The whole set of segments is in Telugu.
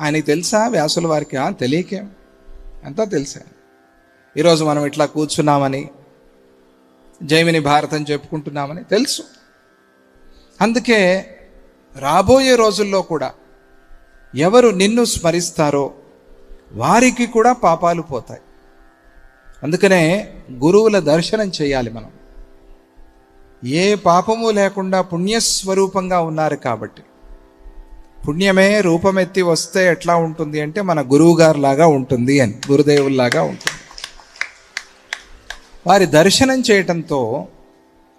ఆయనకి తెలుసా? వ్యాసుల వారికి తెలియకే తెలియకేం. అంతా తెలుసా. ఈరోజు మనం ఇట్లా కూర్చున్నామని జైమిని భారతం చెప్పుకుంటున్నామని తెలుసు. అందుకే రాబోయే రోజుల్లో కూడా ఎవరు నిన్ను స్మరిస్తారో వారికి కూడా పాపాలు పోతాయి. అందుకనే గురువుల దర్శనం చేయాలి మనం. ఏ పాపము లేకుండా పుణ్యస్వరూపంగా ఉన్నారు కాబట్టి పుణ్యమే రూపమెత్తి వస్తే ఎట్లా ఉంటుంది అంటే మన గురువుగారులాగా లాగా ఉంటుంది అని గురుదేవుల్లాగా ఉంటుంది. వారి దర్శనం చేయటంతో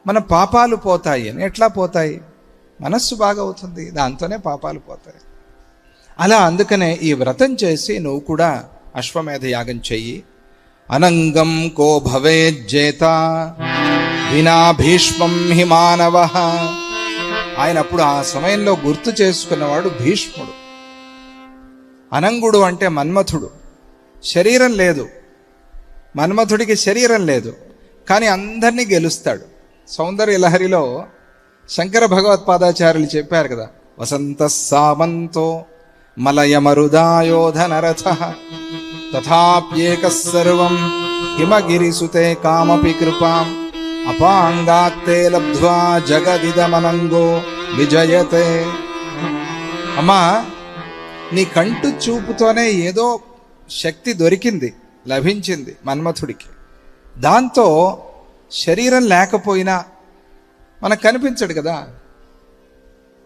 మన పాపాలు పోతాయి అని. ఎట్లా పోతాయి? మనస్సు బాగవుతుంది దాంతోనే పాపాలు పోతాయి. అలా అందుకనే ఈ వ్రతం చేసి నువ్వు కూడా అశ్వమేధ యాగం చెయ్యి. అనంగం కో భవేజ్జేత వినా భీష్మం హిమానవ ఆయన అప్పుడు ఆ సమయంలో గుర్తు చేసుకున్నవాడు భీష్ముడు. అనంగుడు అంటే మన్మథుడు. శరీరం లేదు. మన్మథుడికి శరీరం లేదు. కానీ అందరినీ గెలుస్తాడు. సౌందర్య లహరిలో శంకర భగవత్పాదాచార్యులు చెప్పారు కదా వసంత సామంతో మలయమరుదాయోధనరథ తథాప్యేక సర్వం హిమగిరిసుతే కామపి కృపాం. అపాంగాత్తే లబ్ధ్వా జగదిదమనంగో విజయతే. అమ్మా నీ కంటు చూపుతోనే ఏదో శక్తి దొరికింది లభించింది మన్మథుడికి. దాంతో శరీరం లేకపోయినా మనకు కనిపించడు కదా.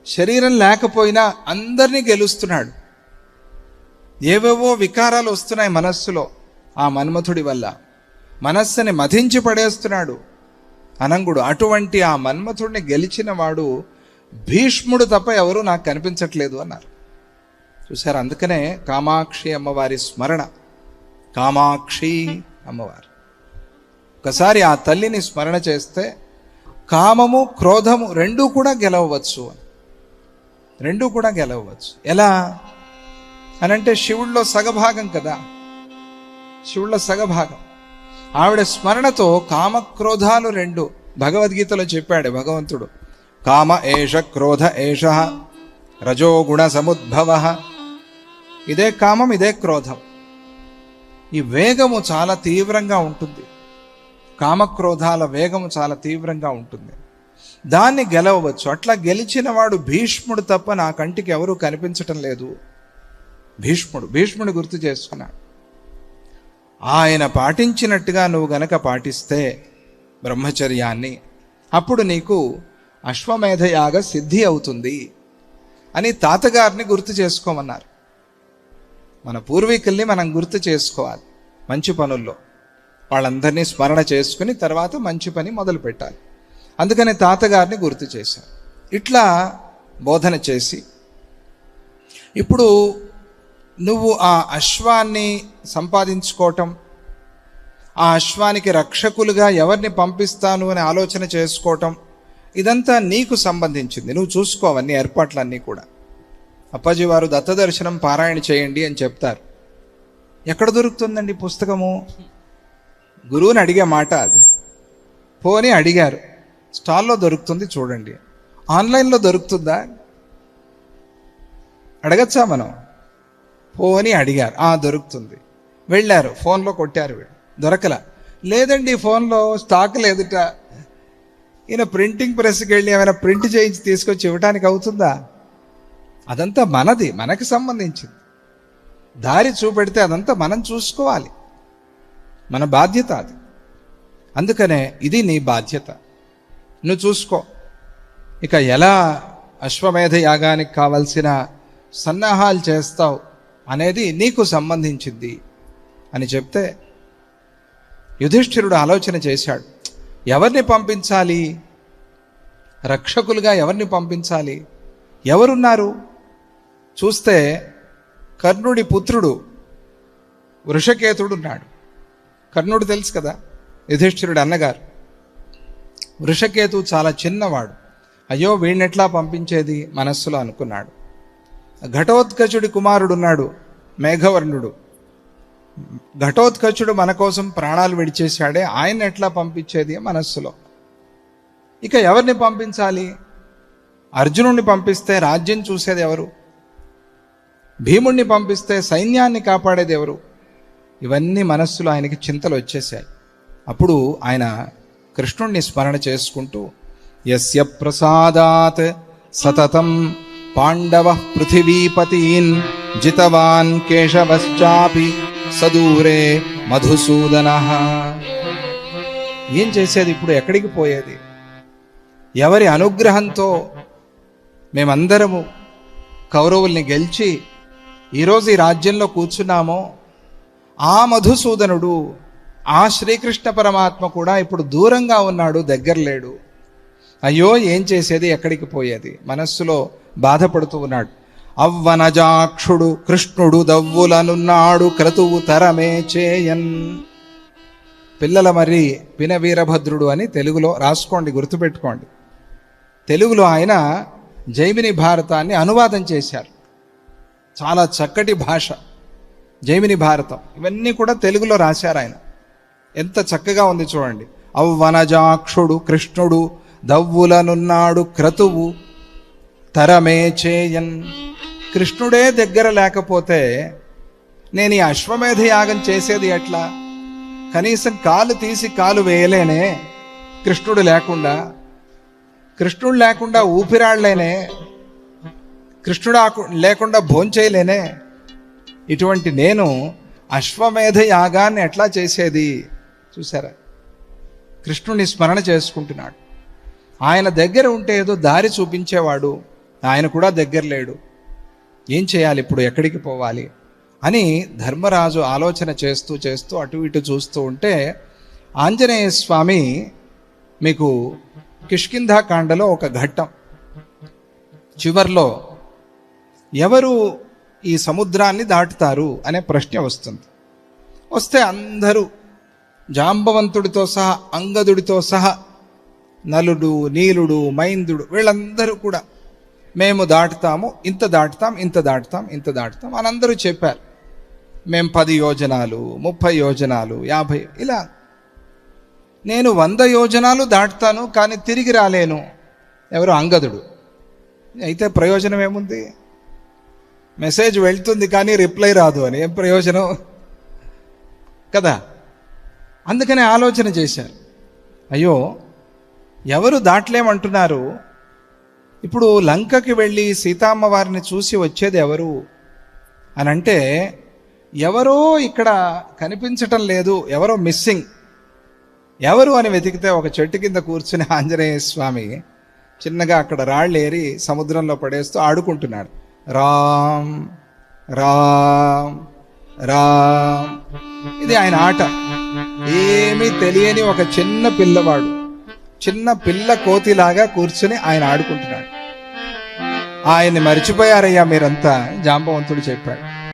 శరీరం లేకపోయినా అందరినీ గెలుస్తున్నాడు. ఏవేవో వికారాలు వస్తున్నాయి మనస్సులో ఆ మన్మథుడి వల్ల. మనస్సుని మధించి పడేస్తున్నాడు. అనంగుడు అటువంటి ఆ మన్మథుడిని గెలిచిన వాడు భీష్ముడు తప్ప ఎవరు నాకు కనిపించట్లేదు అన్నారు. చూశారు? అందుకనే కామాక్షి అమ్మవారి స్మరణ. కామాక్షి అమ్మవారు. ఒకసారి ఆ తల్లిని స్మరణ చేస్తే కామము క్రోధము రెండూ కూడా గెలవవచ్చు అని. రెండూ కూడా గెలవచ్చు ఎలా? అనంటే శివుల్లో సగభాగం కదా. శివుళ్ళ సగభాగం. ఆవిడ స్మరణతో కామక్రోధాలు రెండు. భగవద్గీతలో చెప్పాడు భగవంతుడు. కామ ఏష క్రోధ ఏష రజోగుణ సముద్భవ. ఇదే కామం ఇదే క్రోధం. ఈ వేగము చాలా తీవ్రంగా ఉంటుంది. కామక్రోధాల వేగము చాలా తీవ్రంగా ఉంటుంది. దాన్ని గెలవవచ్చు. అట్లా గెలిచిన వాడు భీష్ముడు తప్ప నా కంటికి ఎవరూ కనిపించటం లేదు. భీష్ముడు భీష్ముడు గుర్తు చేసుకున్నాడు. ఆయన పాటించినట్టుగా నువ్వు గనక పాటిస్తే బ్రహ్మచర్యాన్ని అప్పుడు నీకు అశ్వమేధయాగ సిద్ధి అవుతుంది అని తాతగారిని గుర్తు చేసుకోమన్నారు. మన పూర్వీకుల్ని మనం గుర్తు చేసుకోవాలి మంచి పనుల్లో. వాళ్ళందరినీ స్మరణ చేసుకుని తర్వాత మంచి పని మొదలు పెట్టాలి. అందుకని తాతగారిని గుర్తు చేశారు ఇట్లా బోధన చేసి ఇప్పుడు నువ్వు ఆ అశ్వాన్ని సంపాదించుకోవటం ఆ అశ్వానికి రక్షకులుగా ఎవరిని పంపిస్తాను అని ఆలోచన చేసుకోవటం ఇదంతా నీకు సంబంధించింది. నువ్వు చూసుకోవన్నీ ఏర్పాట్లన్నీ కూడా. అప్పాజీ వారు దత్తదర్శనం పారాయణ చేయండి అని చెప్తారు. ఎక్కడ దొరుకుతుందండి పుస్తకము? గురువుని అడిగే మాట అది. పోని అడిగారు. స్టాల్లో దొరుకుతుంది చూడండి. ఆన్లైన్లో దొరుకుతుందా? అడగచ్చా మనం? పోని అడిగారు. ఆ దొరుకుతుంది. వెళ్ళారు. ఫోన్లో కొట్టారు వీళ్ళు. దొరకల. లేదండి ఫోన్లో స్టాక్ లేదుట. ఈయన ప్రింటింగ్ ప్రెస్కి వెళ్ళి ఏమైనా ప్రింట్ చేయించి తీసుకొచ్చి ఇవ్వడానికి అవుతుందా? అదంతా మనది మనకి సంబంధించింది. దారి చూపెడితే అదంతా మనం చూసుకోవాలి. మన బాధ్యత అది. అందుకనే ఇది నీ బాధ్యత. నువ్వు చూసుకో. ఇక ఎలా అశ్వమేధ యాగానికి కావలసిన సన్నాహాలు చేస్తావు? అనేది నీకు సంబంధించింది అని చెప్తే యుధిష్ఠిరుడు ఆలోచన చేశాడు. ఎవరిని పంపించాలి? రక్షకులుగా ఎవరిని పంపించాలి? ఎవరున్నారు? చూస్తే కర్ణుడి పుత్రుడు వృషకేతుడు ఉన్నాడు కర్ణుడు తెలుసు కదా యుధిష్ఠిరుడు అన్నగారు. వృషకేతు చాలా చిన్నవాడు. అయ్యో వీడినెట్లా పంపించేది? మనస్సులో అనుకున్నాడు. ఘటోత్కచుడి కుమారుడున్నాడు. మేఘవర్ణుడు. ఘటోత్కచుడు మన కోసం ప్రాణాలు విడిచేశాడే. ఆయన ఎట్లా పంపించేది మనస్సులో? ఇక ఎవరిని పంపించాలి? అర్జునుడిని పంపిస్తే రాజ్యం చూసేది ఎవరు? భీముణ్ణి పంపిస్తే సైన్యాన్ని కాపాడేది ఎవరు? ఇవన్నీ మనస్సులో ఆయనకి చింతలు వచ్చేసాయి అప్పుడు ఆయన కృష్ణుణ్ణి స్మరణ చేసుకుంటూ యస్య ప్రసాదాత్ సతతం పాండవ పృథివీపతీన్ జితవాన్ కేశవశ్చాపి సదూరే మధుసూదన ఏం చేసేది? ఇప్పుడు ఎక్కడికి పోయేది? ఎవరి అనుగ్రహంతో మేమందరము కౌరవుల్ని గెలిచి ఈరోజు ఈ రాజ్యంలో కూర్చున్నామో ఆ మధుసూదనుడు ఆ శ్రీకృష్ణ పరమాత్మ కూడా ఇప్పుడు దూరంగా ఉన్నాడు దగ్గర లేడు. అయ్యో ఏం చేసేది? ఎక్కడికి పోయేది? మనస్సులో బాధపడుతూ ఉన్నాడు. అవ్వనజాక్షుడు కృష్ణుడు దవ్వులనున్నాడు క్రతువు తరమే చేయన్. పిల్లల మరి పిన వీరభద్రుడు అని తెలుగులో రాసుకోండి గుర్తుపెట్టుకోండి. తెలుగులో ఆయన జైమిని భారతాన్ని అనువాదం చేశారు. చాలా చక్కటి భాష జైమిని భారతం. ఇవన్నీ కూడా తెలుగులో రాశారు ఆయన. ఎంత చక్కగా ఉంది చూడండి. అవ్వనజాక్షుడు కృష్ణుడు దవ్వులనున్నాడు క్రతువు తరమే చేయన్. కృష్ణుడే దగ్గర లేకపోతే నేను ఈ అశ్వమేధ యాగం చేసేది ఎట్లా? కనీసం కాలు తీసి కాలు వేయలేనే కృష్ణుడు లేకుండా. కృష్ణుడు లేకుండా ఊపిరాడలేనే. కృష్ణుడు ఆకు- లేకుండా భోంచేయలేనే. ఇటువంటి నేను అశ్వమేధ యాగాన్ని ఎట్లా చేసేది? చూసారా కృష్ణుడిని స్మరణ చేసుకుంటున్నాడు. ఆయన దగ్గర ఉంటే ఏదో దారి చూపించేవాడు. ఆయన కూడా దగ్గర లేడు. ఏం చేయాలి? ఇప్పుడు ఎక్కడికి పోవాలి? అని ధర్మరాజు ఆలోచన చేస్తూ చేస్తూ అటు ఇటు చూస్తూ ఉంటే ఆంజనేయ స్వామి మీకు కిష్కింధాకాండలో ఒక ఘట్టం. చివర్లో ఎవరు ఈ సముద్రాన్ని దాటుతారు అనే ప్రశ్న వస్తుంది. వస్తే అందరూ జాంబవంతుడితో సహా అంగదుడితో సహా నలుడు నీలుడు మైందుడు వీళ్ళందరూ కూడా మేము దాటుతాము ఇంత దాటుతాం ఇంత దాటుతాం ఇంత దాటుతాం అని అందరూ చెప్పారు. మేము పది యోజనాలు ముప్పై యోజనాలు యాభై ఇలా నేను వంద యోజనాలు దాటుతాను కానీ తిరిగి రాలేను. ఎవరు? అంగదుడు. అయితే ప్రయోజనం ఏముంది? మెసేజ్ వెళ్తుంది కానీ రిప్లై రాదు అని. ఏం ప్రయోజనం? కదా? అందుకనే ఆలోచన చేశారు. అయ్యో ఎవరు దాటలేమంటున్నారు? ఇప్పుడు లంకకి వెళ్ళి సీతామ్మ వారిని చూసి వచ్చేది ఎవరు? అని అంటే ఎవరో ఇక్కడ కనిపించటం లేదు ఎవరో మిస్సింగ్. ఎవరు అని వెతికితే ఒక చెట్టు కింద కూర్చుని ఆంజనేయ స్వామి చిన్నగా అక్కడ రాళ్ళు ఏరి సముద్రంలో పడేస్తూ ఆడుకుంటున్నాడు. రామ్ రామ్ రామ్. ఇది ఆయన ఆట. ఏమీ తెలియని ఒక చిన్న పిల్లవాడు చిన్న పిల్ల కోతిలాగా కూర్చుని ఆయన ఆడుకుంటున్నాడు. ఆయన్ని మర్చిపోయారయ్యా మీరంతా జాంబవంతుడు చెప్పాడు.